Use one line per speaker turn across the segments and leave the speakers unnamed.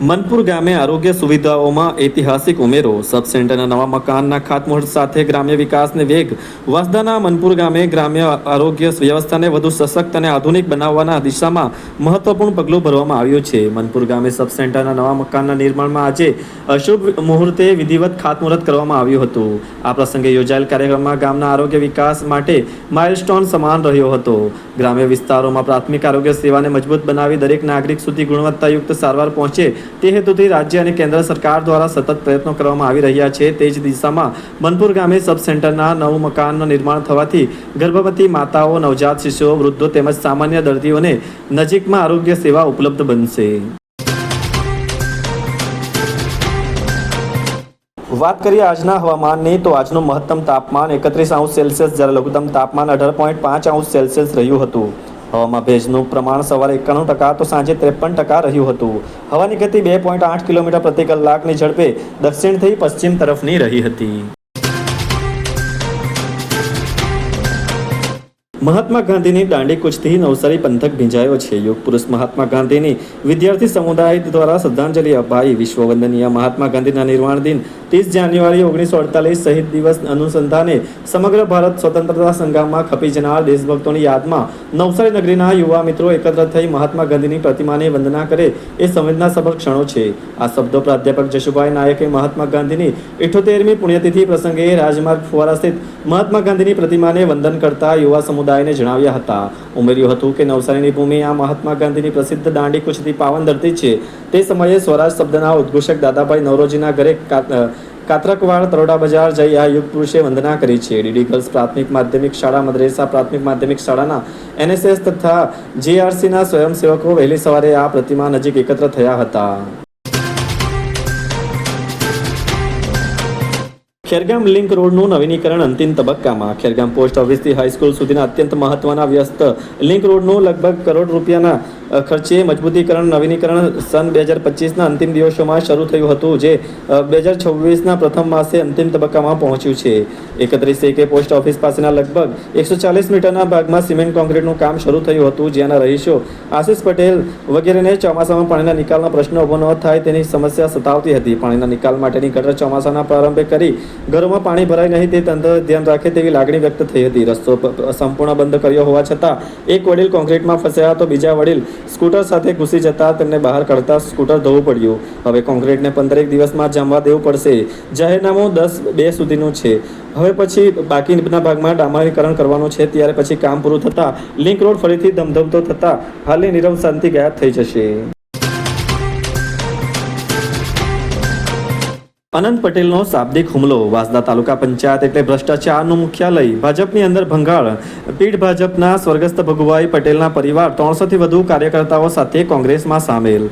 મનપુર ગામે આરોગ્ય સુવિધાઓમાં ઐતિહાસિક ઉમેરો. સબ સેન્ટરના નવા મકાનના ખાતમુહૂર્ત સાથે ગ્રામ્ય વિકાસને વેગ. વાસદાના મનપુર ગામે ગ્રામ્ય આરોગ્ય વ્યવસ્થાને વધુ સશક્ત અને આધુનિક બનાવવાના દિશામાં મહત્વપૂર્ણ પગલું ભરવામાં આવ્યું છે. મનપુર ગામે સબ સેન્ટરના નવા મકાનના નિર્માણમાં આજે અશુભ મુહૂર્તે વિધિવત ખાતમુહૂર્ત કરવામાં આવ્યું હતું. આ પ્રસંગે યોજાયેલ કાર્યક્રમમાં ગામના આરોગ્ય વિકાસ માટે માઇલસ્ટોન સમાન રહ્યો હતો. ગ્રામ્ય વિસ્તારોમાં પ્રાથમિક આરોગ્ય સેવાને મજબૂત બનાવી દરેક નાગરિક સુધી ગુણવત્તાયુક્ત સારવાર પહોંચે તે હેતુથી રાજ્ય અને કેન્દ્ર સરકાર દ્વારા સતત પ્રયત્નો કરવામાં આવી રહ્યા છે. તે જ દિશામાં મનપુર ગામે સબ સેન્ટરના નવું મકાનનું નિર્માણ થવાથી ગર્ભવતી માતાઓ, નવજાત શિશુઓ, વૃદ્ધો તેમજ સામાન્ય દર્દીઓને નજીકમાં આરોગ્ય સેવા ઉપલબ્ધ બનશે. વાત કરીએ આજના હવામાનની, તો આજનું મહત્તમ તાપમાન એકત્રીસ અંશ સેલ્સિયસ જ્યારે લઘુત્તમ તાપમાન અઢાર પોઈન્ટ પાંચ અંશ સેલ્સિયસ રહ્યું હતું. હવામાં ભેજનું પ્રમાણ સવારે એકાણું ટકા તો સાંજે ત્રેપન ટકા રહ્યું હતું. હવાની ગતિ બે પોઈન્ટ આઠ કિલોમીટર પ્રતિ કલાકની ઝડપે દક્ષિણથી પશ્ચિમ તરફની રહી હતી. મહાત્મા ગાંધીની દાંડી કૂચથી નવસારી પંથક ભીંજાયો છે. યુગ પુરુષ મહાત્મા ગાંધીની વિદ્યાર્થી સમુદાય દ્વારા શ્રદ્ધાંજલિ અપાઈ. વિશ્વ વંદનીય મહાત્મા ગાંધીના નિર્વાણ દિન ત્રીસ જાન્યુઆરી ઓગણીસો અડતાલીસ શહીદ દિવસ અનુસંધાને સમગ્ર ભારત સ્વતંત્રતા સંગ્રામમાં ખપી જનાર દેશભક્તોની યાદમાં નવસારી નગરીના યુવા મિત્રો એકત્ર થઈ મહાત્મા ગાંધીની પ્રતિમાને વંદના કરે એ સંવેદનાસભર ક્ષણો છે. આ શબ્દો પ્રાધ્યાપક જશુભાઈ નાયકે મહાત્મા ગાંધીની ઇઠોતેરમી પુણ્યતિથિ પ્રસંગે રાજમાર્ગ ફુવારા સ્થિત મહાત્મા ગાંધીની પ્રતિમાને વંદન કરતા યુવા સમુદાયને જણાવ્યા હતા. ઉમેર્યું હતું કે નવસારીની ભૂમિ આ મહાત્મા ગાંધીની પ્રસિદ્ધ દાંડી કૂચથી પાવન ધરતી છે. તે સમયે સ્વરાજ શબ્દના ઉદ્ઘોષક દાદાભાઈ નવરોજીના ઘરે કાતરકવાડ તરોડા બજાર જઈ આ યુગ પુરુષે વંદના કરી છે. ડીડી ગર્લ્સ પ્રાથમિક માધ્યમિક શાળા, મદ્રેસા પ્રાથમિક માધ્યમિક શાળાના એનએસએસ તથા જીઆરસીના સ્વયંસેવકો વહેલી સવારે આ પ્રતિમા નજીક એકત્ર થયા હતા. ખેરગામ લિંક રોડનું નવીનીકરણ અંતિમ તબક્કામાં. ખેરગામ પોસ્ટ ઓફિસથી હાઈસ્કૂલ સુધીના અત્યંત મહત્વના વ્યસ્ત લિંક રોડનું લગભગ કરોડ રૂપિયાના ખર્ચે મજબૂતીકરણ, નવીનીકરણ સન બે હજાર પચીસના અંતિમ દિવસોમાં શરૂ થયું હતું, જે બે હજાર છવ્વીસના પ્રથમ માસે અંતિમ તબક્કામાં પહોંચ્યું છે. એકત્રીસ એકે પોસ્ટ ઓફિસ પાસેના લગભગ એકસો ચાલીસ મીટરના ભાગમાં સિમેન્ટ કોન્ક્રીટનું કામ શરૂ થયું હતું જેના રહીશો આશિષ પટેલ વગેરેને ચોમાસામાં પાણીના નિકાલનો પ્રશ્ન ઊભો ન થાય તેની સમસ્યા સતાવતી હતી. પાણીના નિકાલ માટેની ગટર ચોમાસાના પ્રારંભે કરી ઘરોમાં પાણી ભરાય નહીં તે તંત્ર ધ્યાન રાખે તેવી લાગણી વ્યક્ત થઈ હતી. રસ્તો સંપૂર્ણ બંધ કર્યો હોવા છતાં એક વડીલ કોન્ક્રીટમાં ફસ્યા તો બીજા વડીલ સ્કૂટર સાથે ઘૂસી જતા તેમને બહાર કાઢતા સ્કૂટર ધોવું પડ્યું. હવે કોન્ક્રીટને પંદરેક દિવસમાં જમવા દેવું પડશે. જાહેરનામું દસ બે સુધીનું છે. હવે પછી બાકીના ભાગમાં ડામરીકરણ કરવાનું છે. ત્યારે પછી કામ પૂરું થતાં લિંક રોડ ફરીથી ધમધમતો થતાં હાલની નિરમ શાંતિ ગાયબ થઈ જશે. અનંત પટેલનો શાબ્દિક હુમલો. વાસદા તાલુકા પંચાયત એટલે ભ્રષ્ટાચારનું મુખ્યાલય. ભાજપની અંદર ભંગાળ પીઢ ભાજપના સ્વર્ગસ્થ ભગુભાઈ પટેલના પરિવાર ત્રણસોથી વધુ કાર્યકર્તાઓ સાથે કોંગ્રેસમાં સામેલ.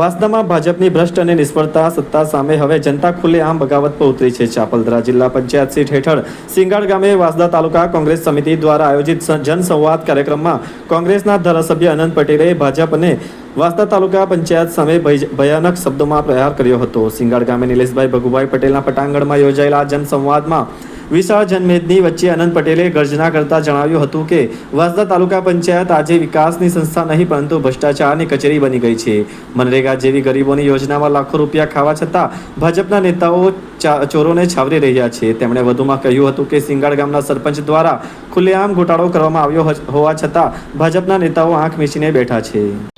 વાસદામાં ભાજપની ભ્રષ્ટ અને નિષ્ફળતા સત્તા સામે હવે જનતા ખુલ્લે આમ બગાવત પર ઉતરી છે ચાપલદરા જિલ્લા પંચાયત સીટ હેઠળ. સિંગાડ ગામે વાસદા તાલુકા કોંગ્રેસ સમિતિ દ્વારા આયોજિત જનસંવાદ કાર્યક્રમમાં કોંગ્રેસના ધારાસભ્ય અનંત પટેલે ભાજપ અને વાસદા તાલુકા પંચાયત સામે ભય- ભયાનક શબ્દોમાં પ્રહાર કર્યો હતો. સિંગાડ ગામે નિલેશભાઈ ભગુભાઈ પટેલના પટાંગણમાં યોજાયેલા જનસંવાદમાં વિશાળ જનમેદની વચ્ચે અનંત પટેલે ગર્જના કરતા જણાવ્યું હતું કે, વાસદા તાલુકા પંચાયત આજે વિકાસની સંસ્થા નહીં, પરંતુ ભ્રષ્ટાચારની કચેરી બની ગઈ છે. મનરેગા જેવી ગરીબોની યોજનામાં લાખો રૂપિયા ખાવા છતાં ભાજપના નેતાઓ ચોરોને છાવરી રહ્યા છે. તેમણે વધુમાં કહ્યું હતું કે, સિંગાડ ગામના સરપંચ દ્વારા ખુલ્લેઆમ ઘોટાળો કરવામાં આવ્યો હોવા છતાં ભાજપના નેતાઓ આંખ મીચીને બેઠા છે.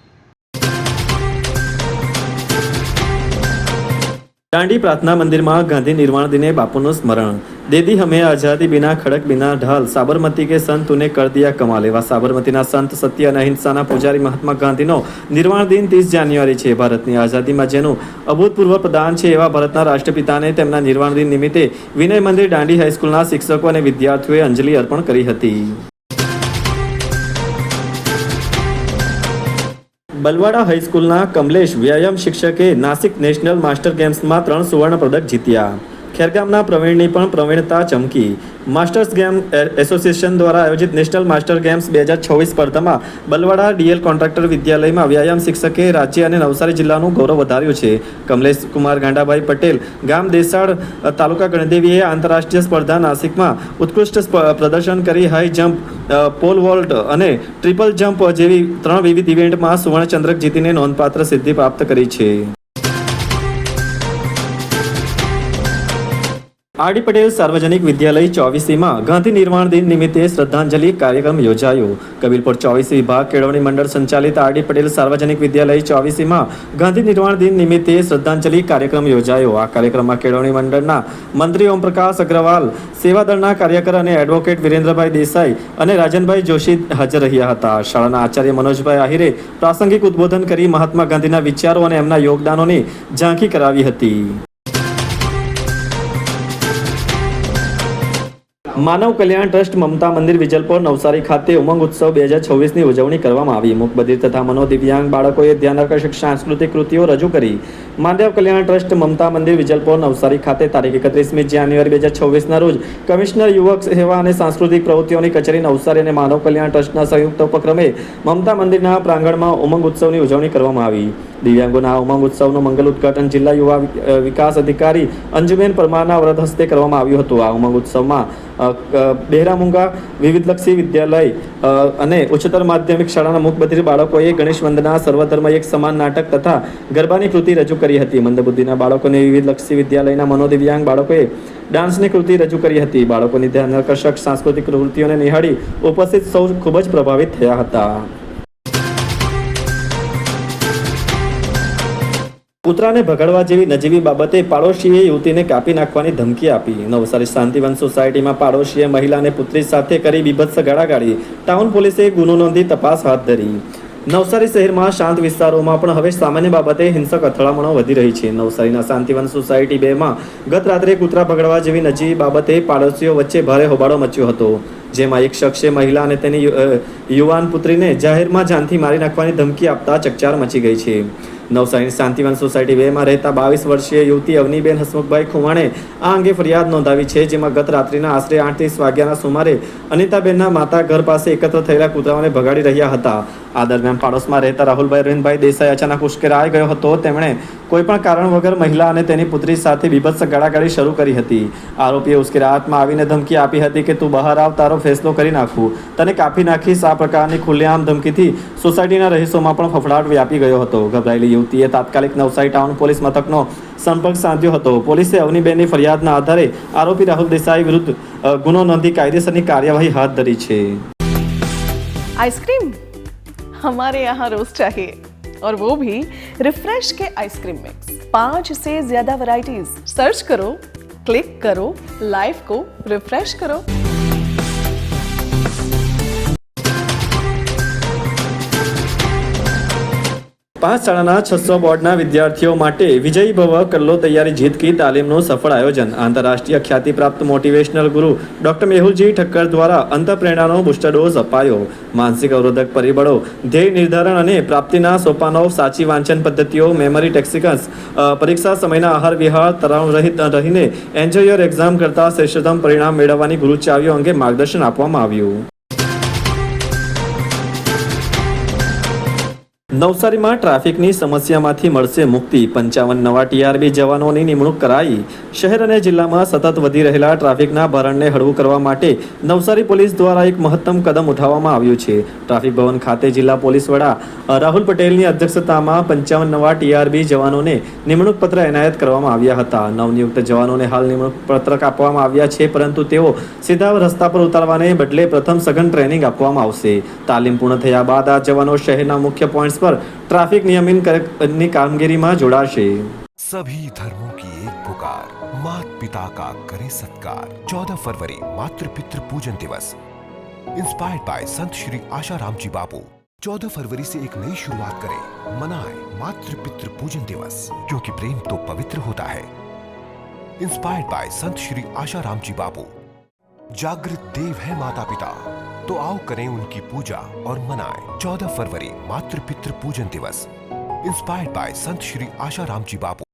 દાંડી પ્રાર્થના મંદિરમાં ગાંધી નિર્વાણ દિને બાપુનું સ્મરણ. દેદી હમે આઝાદી બિના, ખડક બિના, ઢાલ, સાબરમતી કે સંત તુને કર દિયા કમાલ. એવા સાબરમતીના સંત, સત્ય અને અહિંસાના પૂજારી મહાત્મા ગાંધીનો નિર્વાણ દિન ત્રીસ જાન્યુઆરી છે. ભારતની આઝાદીમાં જેનું અભૂતપૂર્વ પ્રદાન છે એવા ભારતના રાષ્ટ્રપિતાને તેમના નિર્વાણ દિન નિમિત્તે વિનય મંદિર દાંડી હાઈસ્કૂલના શિક્ષકો અને વિદ્યાર્થીઓએ અંજલિ અર્પણ કરી હતી. બલવાડા હાઈસ્કૂલના કમલેશ વ્યાયામ શિક્ષકે નાસિક નેશનલ માસ્ટર ગેમ્સમાં ત્રણ સુવર્ણ પદક જીત્યા. ખેરગામના પ્રવીણની પણ પ્રવીણતા ચમકી. માસ્ટર્સ ગેમ એસોસિએશન દ્વારા આયોજિત નેશનલ માસ્ટર ગેમ્સ બે હજાર છવ્વીસ સ્પર્ધામાં બલવાડા ડીએલ કોન્ટ્રાક્ટર વિદ્યાલયમાં વ્યાયામ શિક્ષકે રાજ્ય અને નવસારી જિલ્લાનું ગૌરવ વધાર્યું છે. કમલેશ કુમાર ગાંડાભાઈ પટેલ ગામ દેસાડ તાલુકા ગણદેવીએ આંતરરાષ્ટ્રીય સ્પર્ધા નાસિકમાં ઉત્કૃષ્ટ પ્રદર્શન કરી હાઈ જમ્પ પોલ વોલ્ટ અને ટ્રિપલ જમ્પ જેવી ત્રણ વિવિધ ઇવેન્ટમાં સુવર્ણચંદ્રક જીતીને નોંધપાત્ર સિદ્ધિ પ્રાપ્ત કરી છે. આરડી પટેલ સાર્વજનિક વિદ્યાલય ચોવીસીમાં ગાંધી નિર્વાણ દિન નિમિત્તે શ્રદ્ધાંજલિ કાર્યક્રમ યોજાયો. કબીરપુર ચોવીસી વિભાગ કેળવણી મંડળ સંચાલિત આરડી પટેલ સાર્વજનિક વિદ્યાલય ચોવીસીમાં ગાંધી નિર્વાણ દિન નિમિત્તે શ્રદ્ધાંજલિ કાર્યક્રમ યોજાયો. આ કાર્યક્રમમાં કેળવણી મંડળના મંત્રી ઓમપ્રકાશ અગ્રવાલ, સેવાદળના કાર્યકર અને એડવોકેટ વિરેન્દ્રભાઈ દેસાઈ અને રાજનભાઈ જોશી હાજર રહ્યા હતા. શાળાના આચાર્ય મનોજભાઈ આહિરે પ્રાસંગિક ઉદ્બોધન કરી મહાત્મા ગાંધીના વિચારો અને એમના યોગદાનોની ઝાંખી કરાવી હતી. માનવ કલ્યાણ ટ્રસ્ટ મમતા મંદિર વિજલપોર નવસારી ખાતે ઉમંગ ઉત્સવ બે હજાર છવ્વીસની ઉજવણી કરવામાં આવી. મુખબધિર તથા મનોદિવ્યાંગ બાળકોએ ધ્યાન આકર્ષક સાંસ્કૃતિક કૃતિઓ રજૂ કરી. માનવ કલ્યાણ ટ્રસ્ટ મમતા મંદિર વિજલપોર નવસારી ખાતે તારીખ એકત્રીસમી જાન્યુઆરી બે હજાર છવ્વીસના રોજ કમિશનર યુવક સેવા અને સાંસ્કૃતિક પ્રવૃત્તિઓની કચેરી નવસારી અને માનવ કલ્યાણ ટ્રસ્ટના સંયુક્ત ઉપક્રમે મમતા મંદિરના પ્રાંગણમાં ઉમંગ ઉત્સવની ઉજવણી કરવામાં આવી. દિવ્યાંગોના ઉમંગ ઉત્સવનું મંગલ ઉદ્ઘાટન જિલ્લા યુવા વિકાસ અધિકારી અંજુબેન પરમારના વ્રત હસ્તે કરવામાં આવ્યું હતું. આ ઉમંગ ઉત્સવમાં બહેરામુંગા, વિવિધલક્ષી વિદ્યાલય અને ઉચ્ચતર માધ્યમિક શાળાના મુખબધિર બાળકોએ ગણેશ વંદના, સર્વધર્મ એક સમાન નાટક તથા ગરબાની કૃતિ રજૂ કરી હતી. મંદબુદ્ધિના બાળકોને વિવિધલક્ષી વિદ્યાલયના મનોદિવ્યાંગ બાળકોએ ડાન્સની કૃતિ રજૂ કરી હતી. બાળકોની ધ્યાન આકર્ષક સાંસ્કૃતિક કૃતિઓને નિહાળી ઉપસ્થિત સૌ ખૂબ જ પ્રભાવિત થયા હતા. કૂતરાને ભગાડવા જેવી નજીવી બાબતે પાડોશીએ યુવતીને કાપી નાખવાની ધમકી આપી. નવસારી શાંતિવન સોસાયટીમાં પાડોશીએ મહિલાને પુત્રી સાથે કરી બીભત્સ ગાળાગાળી. ટાઉન પોલીસે ગુનો નોંધી તપાસ હાથ ધરી. નવસારી શહેરમાં શાંત વિસ્તારોમાં પણ હવે સામાન્ય બાબતે હિંસક અથડામણો વધી રહી છે. નવસારીના શાંતિવન સોસાયટી બેમાં ગત રાત્રે કૂતરા પકડવા જેવી નજીવી બાબતે પાડોશીઓ વચ્ચે ભારે હોબાળો મચ્યો હતો. જેમાં એક શખ્સે મહિલા અને તેની યુવાન પુત્રીને જાહેરમાં જાનથી મારી નાખવાની ધમકી આપતા ચકચાર મચી ગઈ છે. નવસારીની શાંતિવન સોસાયટી બેમાં રહેતા બાવીસ વર્ષીય યુવતી અવનીબેન હસમુખભાઈ ખુમાણે આ અંગે ફરિયાદ નોંધાવી છે, જેમાં ગત રાત્રિના આશરે આઠ વાગ્યાના સુમારે અનિતાબેનના માતા ઘર પાસે એકત્ર થયેલા કૂતરાઓને ભગાડી રહ્યા હતા. આ દરમિયાન પાડોશમાં રહેતા રાહુલભાઈ રેનભાઈ દેસાઈ અચાનક ઉશ્કેરાઈ ગયો હતો. તેમણે કોઈ પણ કારણ વગર મહિલા અને તેની પુત્રી સાથે બીભત્સ ગાળાગાળી શરૂ કરી હતી. આરોપીએ ઉશ્કેરાટમાં આવીને ધમકી આપી હતી કે, તું બહાર આવ, તારો ફેસલો કરી નાખું. તને કાપી નાખીશ, આ પ્રકારની ખુલ્લેઆમ ધમકીથી સોસાયટીના રહીશોમાં પણ ફફડાટ વ્યાપી ગયો હતો ગભરાયેલી યુવતીએ તાત્કાલિક નવસારી ટાઉન પોલીસ મથકનો સંપર્ક સાધ્યો હતો પોલીસે અવનીબેનની ફરિયાદના આધારે આરોપી રાહુલ દેસાઈ વિરુદ્ધ અ, ગુનો નોંધી કાયદેસરની કાર્યવાહી હાથ ધરી છે
आइसक्रीम हमारे यहाँ रोज चाहिए और वो भी रिफ्रेश के आइसक्रीम मिक्स पांच से ज्यादा वैरायटीज सर्च करो क्लिक करो लाइफ को रिफ्रेश करो
પાંચ શાળાના છસો બોર્ડના વિદ્યાર્થીઓ માટે વિજય ભવ કલ્લો તૈયારી જીત તાલીમનું સફળ આયોજન. આંતરરાષ્ટ્રીય ખ્યાતિપ્રાપ્ત મોટિવેશનલ ગુરુ ડોક્ટર મેહુલજી ઠક્કર દ્વારા અંતઃપ્રેરણાનો બુસ્ટર ડોઝ અપાયો. માનસિક અવરોધક પરિબળો, ધ્યેય નિર્ધારણ અને પ્રાપ્તિના સોપાનો સાચી વાંચન પદ્ધતિઓ મેમરી ટેક્સિકન્સ પરીક્ષા સમયના આહાર વિહાર તણાવ રહિત રહીને એન્જોય યોર એક્ઝામ કરતાં શ્રેષ્ઠતમ પરિણામ મેળવવાની ગુરુ અંગે માર્ગદર્શન આપવામાં આવ્યું. નવસારીમાં ટ્રાફિકની સમસ્યામાંથી મળશે મુક્તિ. પંચાવન નવા ટીઆરબી જવાનોની નિમણૂક કરાઈ. શહેર અને જિલ્લામાં સતત વધી રહેલા ટ્રાફિકના ભારણને હળવું કરવા માટે નવસારી પોલીસ દ્વારા એક મહત્તમ કદમ ઉઠાવવામાં આવ્યું છે. ટ્રાફિક ભવન ખાતે જિલ્લા પોલીસ વડા રાહુલ પટેલની અધ્યક્ષતામાં પંચાવન નવા ટીઆરબી જવાનોને નિમણૂક પત્ર એનાયત કરવામાં આવ્યા હતા. નવનિયુક્ત જવાનોને હાલ નિમણૂક પત્રક આપવામાં આવ્યા છે, પરંતુ તેઓ સીધા રસ્તા પર ઉતારવાને બદલે પ્રથમ સઘન ટ્રેનિંગ આપવામાં આવશે. તાલીમ પૂર્ણ થયા બાદ આ જવાનો શહેરના મુખ્ય પોઈન્ટ્સ પર ટ્રાફિક નિયમનની કામગીરીમાં જોડાશે
सभी धर्मों की मात पिता का करे सत्कार 14 फरवरी मातृ पितृ पूजन दिवस इंस्पायर्ड बाय संत श्री आशाराम जी बापू 14 फरवरी से एक नई शुरुआत करें मनाएं मातृ पितृ पूजन दिवस क्योंकि प्रेम तो पवित्र होता है इंस्पायर्ड बाय संत श्री आशाराम जी बापू जागृत देव है माता पिता तो आओ करें उनकी पूजा और मनाएं 14 फरवरी मातृ पितृ पूजन दिवस inspired by Sant Shri Asaram ji Bapu